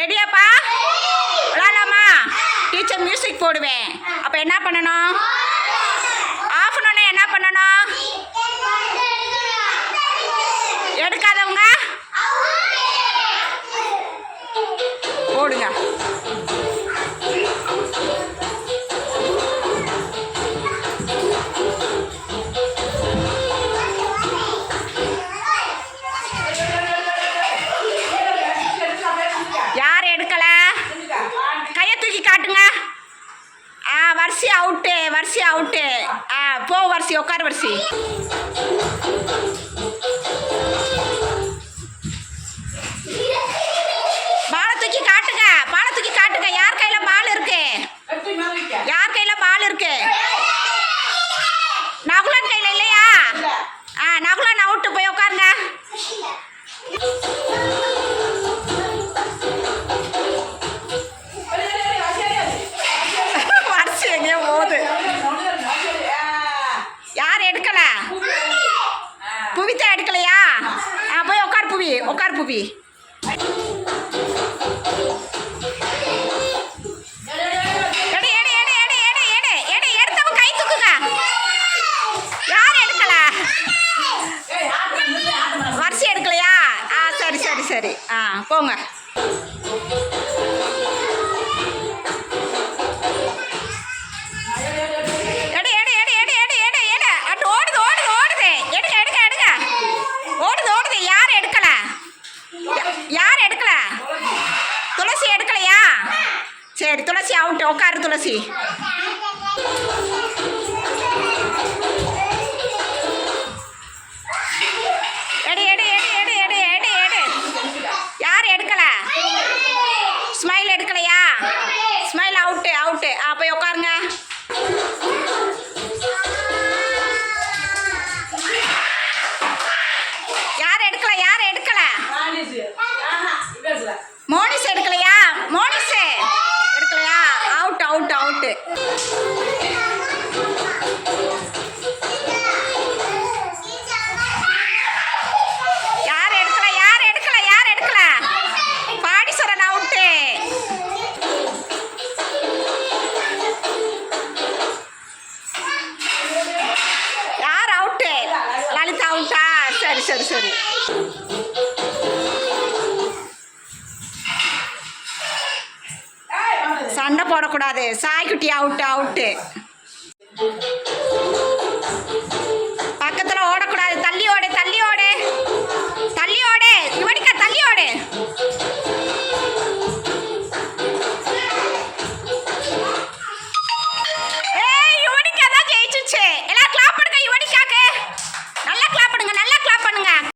ரெடியாப்பா? விளாடலாமா? Teacher music போடுவேன். அப்போ என்ன பண்ணணும்? ஆஃப்னோடனே என்ன பண்ணணும்? எடுக்காதவங்க? போடுங்க. முட்டை ஆ போ வரிசி உட்கார வரிசி உட்கார் புவி சரி. ஆ போங்க. சரி துளசி ஆகட்டும் உட்காரு துளசி. அவுட் அவுட்டு சரி சரி சரி. போடக்கூடாது. சாய்க்குட்டி அவுட்டு அவுட்டு